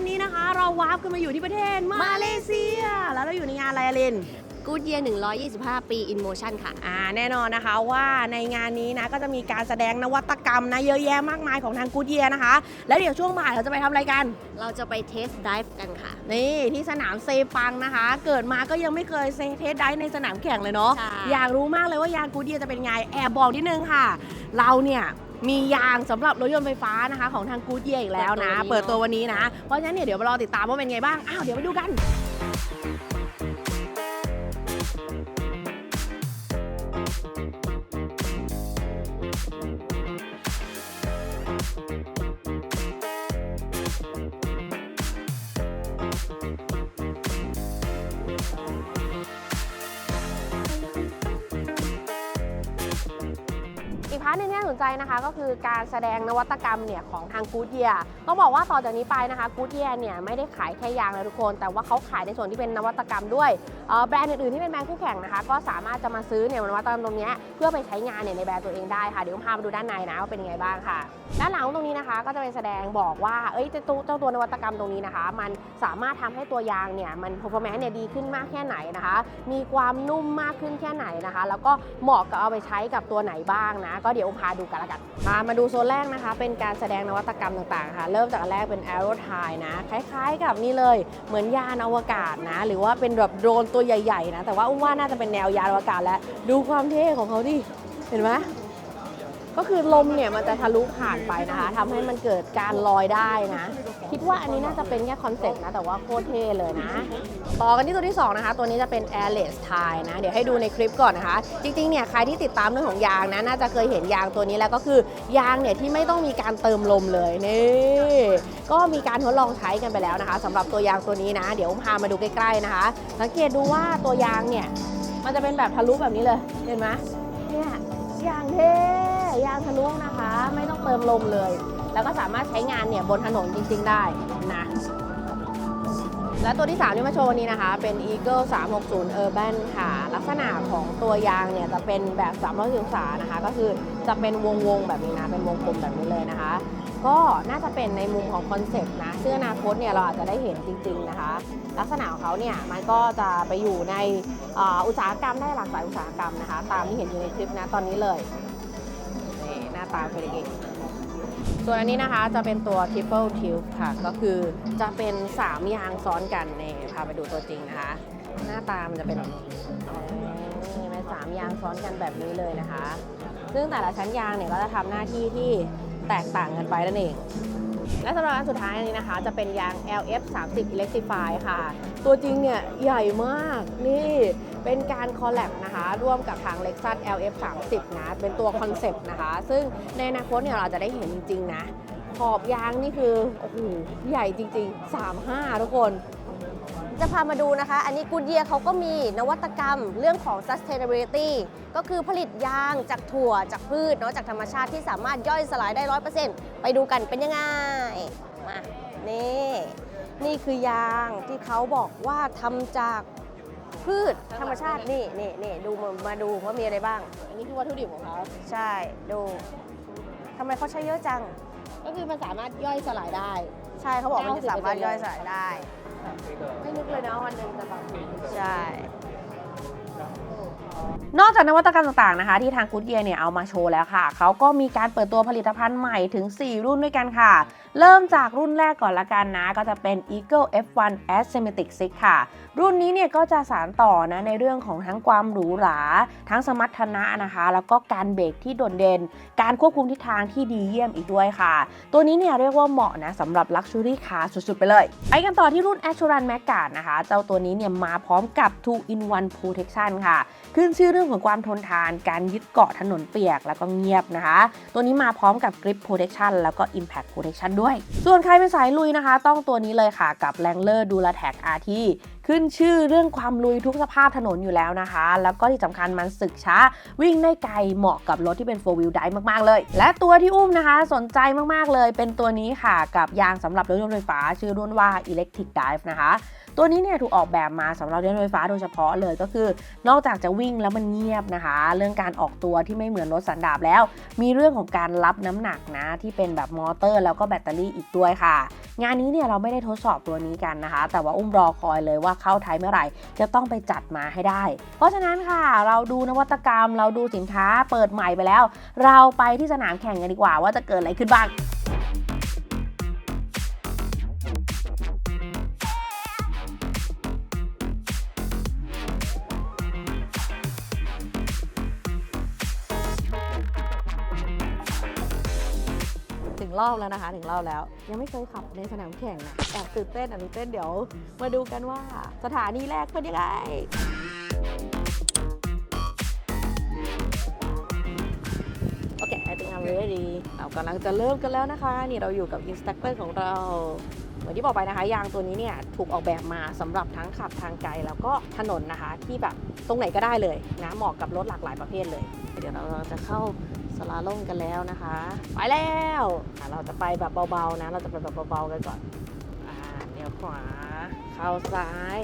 วันนี้นะคะ เราวาร์ปกันมาอยู่ที่ประเทศมาเลเซีย แล้วเราอยู่ในงานอะไรอะลิน กูดเยีย125 ปี in motion ค่ะ อ่าแน่นอนนะคะว่าในงานนี้นะก็จะมีการแสดงนวัตกรรมนะเยอะแยะมากมายของทางกูดเยียนะคะ แล้วเดี๋ยวช่วงบ่ายเราจะไปทำอะไรกัน เราจะไปเทสไดฟ์กันค่ะ นี่ที่สนามเซปังนะคะ เกิดมาก็ยังไม่เคยเซเทสได้ในสนามแข่งเลยเนาะใช่ อยากรู้มากเลยว่ายางกูดเยียจะเป็นไงแอบบอกนิดนึงค่ะ เราเนี่ย มียางสำหรับรถยนต์ไฟฟ้านะคะ ของทางกูดเยียอีกแล้วนะ เปิดตัววันนี้นะ เพราะฉะนั้นเนี่ยเดี๋ยวมารอติดตามว่าเป็นไงบ้าง อ้าว เดี๋ยวไปดูกัน ใจนะคะก็คือการแสดงนวัตกรรมเนี่ยของทางกูดเยียต้องบอกว่าต่อจากนี้ไปนะคะกูดเยียเนี่ยไม่ได้ขายแค่ยางนะทุกคน แต่ว่าเขาขายในส่วนที่เป็นนวัตกรรมด้วยแบรนด์อื่นๆที่เป็นแบรนด์คู่แข่งนะคะก็สามารถจะมาซื้อเนี่ยนวัตกรรมตรงนี้เพื่อไปใช้งานเนี่ยในแบรนด์ตัวเองได้ค่ะเดี๋ยวพาไปดูด้านในนะว่าเป็นยังไงบ้างค่ะ ด้านหลังตรงนี้นะคะ ก็จะเป็นแสดงบอกว่าเอ้ยเจ้าตัวนวัตกรรมตรงนี้นะคะ มันสามารถทำให้ตัวยางเนี่ยมัน performance เนี่ยดีขึ้นมากแค่ไหนนะคะ มีความนุ่มมากขึ้นแค่ไหนนะคะ แล้วก็เหมาะกับเอาไปใช้กับตัวไหนบ้างนะ ก็เดี๋ยวพาดูกันละกันพามาดูโซนแรกนะคะ เป็นการแสดงนวัตกรรมต่างๆค่ะ เริ่มจากแรกเป็น aero t i นะ คล้ายๆกับนี่เลยเหมือนยานอวกาศนะ หรือว่าเป็นแบบโดรนตัวใหญ่ๆนะ แต่ว่าอุ้มว่าน่าจะเป็นแนวยานอวกาศแล้ว ดูความเท่ของเขาดิ เห็นไหม ก็คือลมเนี่ยมันจะทะลุผ่านไปนะคะทำให้มันเกิดการลอยได้นะ คิดว่าอันนี้น่าจะเป็นแค่คอนเซ็ปต์นะ แต่ว่าโคตรเท่เลยนะ ต่อกันที่ตัวที่ 2 นะคะ ตัวนี้จะเป็น airless tie นะ เดี๋ยวให้ดูในคลิปก่อนนะคะ จริงๆเนี่ยใครที่ติดตามเรื่องของยางนะ น่าจะเคยเห็นยางตัวนี้แล้วก็คือยางเนี่ยที่ไม่ต้องมีการเติมลมเลยนี่ก็มีการทดลองใช้กันไปแล้วนะคะสำหรับตัวยางตัวนี้นะ เดี๋ยวพามาดูใกล้ๆนะคะ สังเกตดูว่าตัวยางเนี่ยมันจะเป็นแบบทะลุแบบนี้เลยเห็นไหมเนี่ยยางเท่างทะลุนะคะ ไม่ต้องเติมลมเลย แล้วก็สามารถใช้งานเนี่ยบนถนนจริง ๆ ได้นะและตัวที่ 3 ที่มาโชว์วันนี้นะคะ เป็น Eagle 360 Urban ค่ะ ลักษณะของตัวยางเนี่ยจะเป็นแบบ360องศานะคะ ก็คือจะเป็นวง ๆ แบบนี้นะ เป็นวงกลมแบบนี้เลยนะคะ ก็น่าจะเป็นในมุมของคอนเซ็ปต์นะ ซึ่งอนาคตเนี่ยเราอาจจะได้เห็นจริง ๆ นะคะ ลักษณะของเขาเนี่ยมันก็จะไปอยู่ในอ,อุตสาหกรรมได้หลากหลายอุตสาหกรรมนะคะ ตามที่เห็นอยู่ในคลิปนะตอนนี้เลย ตาเป็นองส่วนอันนี้นะคะจะเป็นตัว triple tube ค่ะ ก็คือจะเป็น 3 ยางซ้อนกันนี่พาไปดูตัวจริงนะคะ หน้าตามันจะเป็นนี้นี่เป็นสามยางซ้อนกันแบบนี้เลยนะคะ ซึ่งแต่ละชั้นยางเนี่ยก็จะทำหน้าที่ที่แตกต่างกันไปนั่นเองและสำหรับอันสุดท้ายอันนี้นะคะ จะเป็นยาง LF 30 Electrify ค่ะ ตัวจริงเนี่ยใหญ่มาก นี่ เป็นการคอลแลบนะคะร่วมกับทาง Lexus LF 30นะ เป็นตัวคอนเซปต์นะคะ ซึ่งในอนาคตเนี่ยเราจะได้เห็นจริง ๆ นะ ขอบยางนี่คือ โอ้โห ใหญ่จริง ๆ 35 ทุกคนจะพามาดูนะคะ อันนี้กูเยียเขาก็มีนวัตกรรมเรื่องของ sustainability ก็คือผลิตยางจากถั่วจากพืชเนาะจากธรรมชาติที่สามารถย่อยสลายได้100%ไปดูกันเป็นยังไง มา นี่ นี่คือยางที่เขาบอกว่าทำจาก พืชธรรมชาตินี่นี่นี่ดูมามาดูว่ามีอะไรบ้าง อันนี้คือวัตถุดิบของเขาใช่ดูทำไมเขาใช้เยอะจัง ก็คือมันสามารถย่อยสลายได้ ใช่เขาบอกมันจะสามารถย่อยสลายได้ ไม่นึกเลยนะวันหนึ่งจะแบบ นอกจากนวัตกรรมต่างๆนะคะ ที่ทางกูดเยียเนี่ยเอามาโชว์แล้วค่ะ เขาก็มีการเปิดตัวผลิตภัณฑ์ใหม่ถึง 4 รุ่นด้วยกันค่ะ เริ่มจากรุ่นแรกก่อนละกันนะ ก็จะเป็น Eagle F1 Asymmetric 6ค่ะ รุ่นนี้เนี่ยก็จะสานต่อนะในเรื่องของทั้งความหรูหรา ทั้งสมรรถนะนะคะ แล้วก็การเบรกที่โดดเด่น การควบคุมทิศทางที่ดีเยี่ยมอีกด้วยค่ะ ตัวนี้เนี่ยเรียกว่าเหมาะนะสำหรับ Luxury Car สุดๆ ไปเลยไปกันต่อที่รุ่น a s u r a n c e m a g a นะคะ เจ้าตัวนี้เนี่ยมาพร้อมกับ 2 in 1 Protection ค่ะ ขึ้นชื่อเรื่องของความทนทาน การยึดเกาะถนนเปียกแล้วก็เงียบนะคะ ตัวนี้มาพร้อมกับ Grip Protection แล้วก็ Impact Protection ด้วย ส่วนใครเป็นสายลุยนะคะ ต้องตัวนี้เลยค่ะกับ Wrangler d u r a t a c RT ขึ้นชื่อเรื่องความลุยทุกสภาพถนนอยู่แล้วนะคะ แล้วก็ที่สำคัญมันสึกช้า วิ่งได้ไกลเหมาะกับรถที่เป็น 4 wheel drive มาก ๆ เลย และตัวที่อุ้มนะคะสนใจมาก ๆ เลย เป็นตัวนี้ค่ะกับยางสำหรับรถยนต์ไฟฟ้า ชื่อรุ่นว่า Electric Drive นะคะตัวนี้เนี่ยถูกออกแบบมาสำหรับรถยนต์ไฟฟ้าโดยเฉพาะเลยก็คือ นอกจากจะวิ่งแล้วมันเงียบนะคะ เรื่องการออกตัวที่ไม่เหมือนรถสันดาปแล้ว มีเรื่องของการรับน้ำหนักนะ ที่เป็นแบบมอเตอร์ แล้วก็แบตเตอรี่อีกด้วยค่ะ งานนี้เนี่ยเราไม่ได้ทดสอบตัวนี้กันนะคะ แต่ว่าอุ้มรอคอยเลยว่าเข้าไทยเมื่อไหร่ จะต้องไปจัดมาให้ได้ เพราะฉะนั้นค่ะ เราดูนวัตกรรม เราดูสินค้าเปิดใหม่ไปแล้ว เราไปที่สนามแข่งกันดีกว่าว่าจะเกิดอะไรขึ้นบ้าง ถึงรอบแล้วนะคะถึงรอบแล้ว ยังไม่เคยขับในสนามแข่งนะแอบตื่นเต้นอะตื่นเต้นเดี๋ยวมาดูกันว่าสถานีแรกเป็นยังไงโอเค I think I'm ready เรากำลังจะเริ่มกันแล้วนะคะ นี่เราอยู่กับอินสตัคเตอร์ของเราเหมือนที่บอกไปนะคะ ยางตัวนี้เนี่ยถูกออกแบบมาสำหรับทั้งขับทางไกลแล้วก็ถนนนะคะ ที่แบบตรงไหนก็ได้เลยนะเหมาะกับรถหลากหลายประเภทเลย เดี๋ยวเราจะเข้า สลาล่มกันแล้วนะคะ ไปแล้วเราจะไปแบบเบาๆนะ เราจะไปแบบเบาๆกันก่อนอ่าเลี้ยวขวาเข้าซ้าย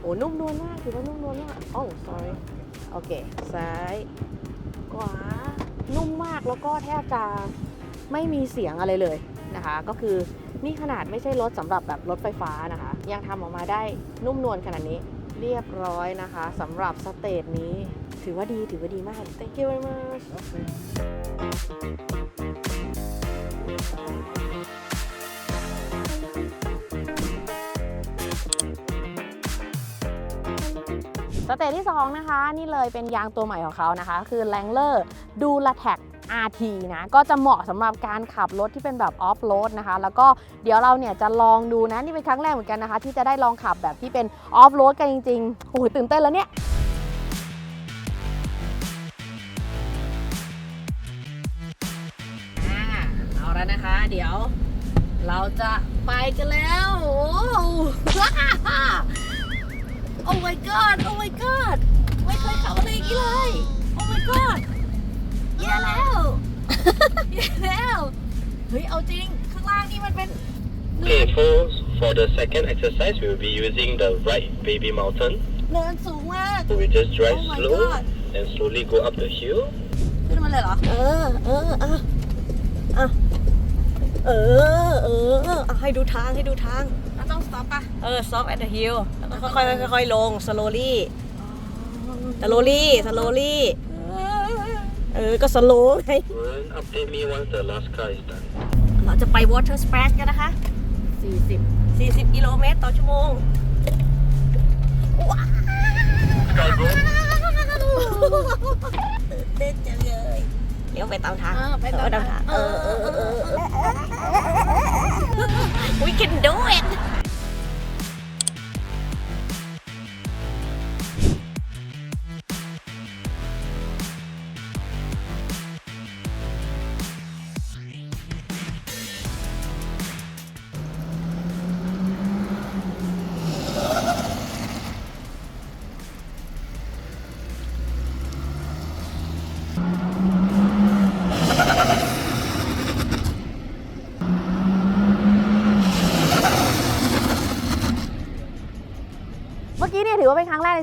โอ้นุ่มนวลมากถือว่านุ่มนวลมากโอ้ sorry โอเค ซ้ายขวานุ่มมากแล้วก็แทบจะไม่มีเสียงอะไรเลยนะคะ ก็คือนี่ขนาดไม่ใช่รถสำหรับแบบรถไฟฟ้านะคะ ยังทำออกมาได้นุ่มนวลขนาดนี้ เรียบร้อยนะคะสำหรับสเตจนี้ถือว่าดีถือว่าดีมาก thank you very much สเตจที่ 2 นะคะ นี่เลยเป็นยางตัวใหม่ของเขานะคะ คือ Wrangler d u l a t e c RT นะก็จะเหมาะสำหรับการขับรถที่เป็นแบบออฟโรดนะคะ แล้วก็เดี๋ยวเราเนี่ยจะลองดูนะ นี่เป็นครั้งแรกเหมือนกันนะคะ ที่จะได้ลองขับแบบที่เป็นออฟโรดกันจริงๆโอ้ยตื่นเต้นแล้วเนี่ยเอาแล้วนะคะ เดี๋ยวเราจะไปกันแล้ว โอ้โอ้ my god โอ้ my god ไม่เคยขับอะไรอย่างนี้เลย โอ้ my god แย่แล้วแย่แล้ว เฮ้ย เอาจริง ข้างล่างนี่มันเป็น Okay, for, for the second exercise, we will be using the right baby mountain. เนินสูงมาก So we just drive Oh my slow God. and slowly go up the hill. ขึ้นมาเลยเหรอ เออ เอออะอะเออ เอออะให้ดูทางให้ดูทาง เราต้อง stop ป่ะ เออ stop at the hill แล้วก็ค่อยๆค่อยๆลง slowly slowly slowly เออ ก็ slow ไง Then update me once the last car is done. เราจะไป water splash กันนะคะ 40 40 กิโลเมตรต่อชั่วโมง Sky Road. ตื่นเต้นจังเลยเลี้ยวไปตามทางเออไปตามทาง เออเออเออเออ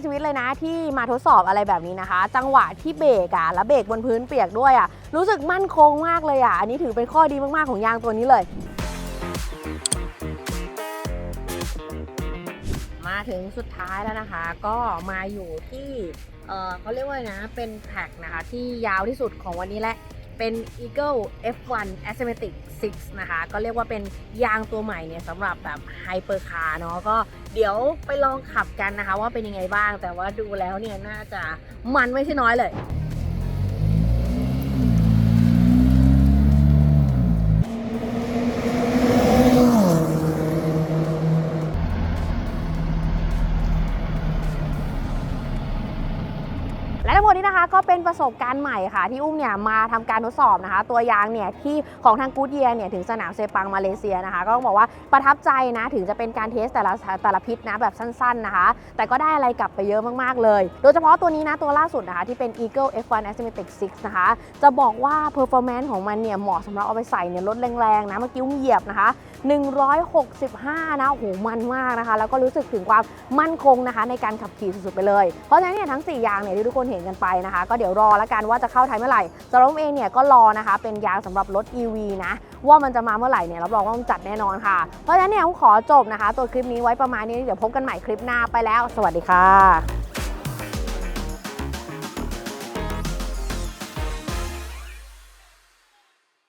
ชีวิตเลยนะที่มาทดสอบอะไรแบบนี้นะคะ จังหวะที่เบรกอะแล้วเบรกบนพื้นเปียกด้วยอะรู้สึกมั่นคงมากเลยอะอันนี้ถือเป็นข้อดีมากๆของยางตัวนี้เลย มาถึงสุดท้ายแล้วนะคะ ก็มาอยู่ที่เออเขาเรียกว่านะเป็นแท็กนะคะที่ยาวที่สุดของวันนี้แหละ เป็น Eagle F1 Asymmetric 6 นะคะ ก็เรียกว่าเป็นยางตัวใหม่เนี่ยสำหรับแบบไฮเปอร์คาร์เนาะก็เดี๋ยวไปลองขับกันนะคะว่าเป็นยังไงบ้าง แต่ว่าดูแล้วเนี่ยน่าจะมันไม่ใช่น้อยเลย ประสบการณ์ใหม่ค่ะ ที่อุ้มเนี่ยมาทำการทดสอบนะคะ ตัวยางเนี่ยที่ของทางกูดเยียเนี่ยถึงสนามเซปังมาเลเซียนะคะ ก็ต้องบอกว่าประทับใจนะถึงจะเป็นการเทสแต่ละแต่ละพิษนะแบบสั้นๆนะคะ แต่ก็ได้อะไรกลับไปเยอะมากๆเลย โดยเฉพาะตัวนี้นะตัวล่าสุดนะคะที่เป็น Eagle F1 Asymmetric 6 นะคะ จะบอกว่า performance ของมันเนี่ยเหมาะสำหรับเอาไปใส่เนี่ยรถแรงๆนะเมื่อกี้อุ้มเหยียบนะคะ165 นะโอ้โหมันมากนะคะ แล้วก็รู้สึกถึงความมั่นคงนะคะ ในการขับขี่สุดๆไปเลย เพราะฉะนั้นเนี่ยทั้ง4ยางเนี่ยที่ทุกคนเห็นกันไปนะคะ ก็เดี๋ยวรอแล้วกันว่าจะเข้าไทยเมื่อไหร่สำหรับเองเนี่ยก็รอนะคะ เป็นยางสำหรับรถ EV นะ ว่ามันจะมาเมื่อไหร่เนี่ยรับรองว่ามันจัดแน่นอนค่ะ เพราะฉะนั้นเนี่ยผมขอจบนะคะ ตัวคลิปนี้ไว้ประมาณนี้เดี๋ยวพบกันใหม่คลิปหน้าไปแล้ว สวัสดีค่ะ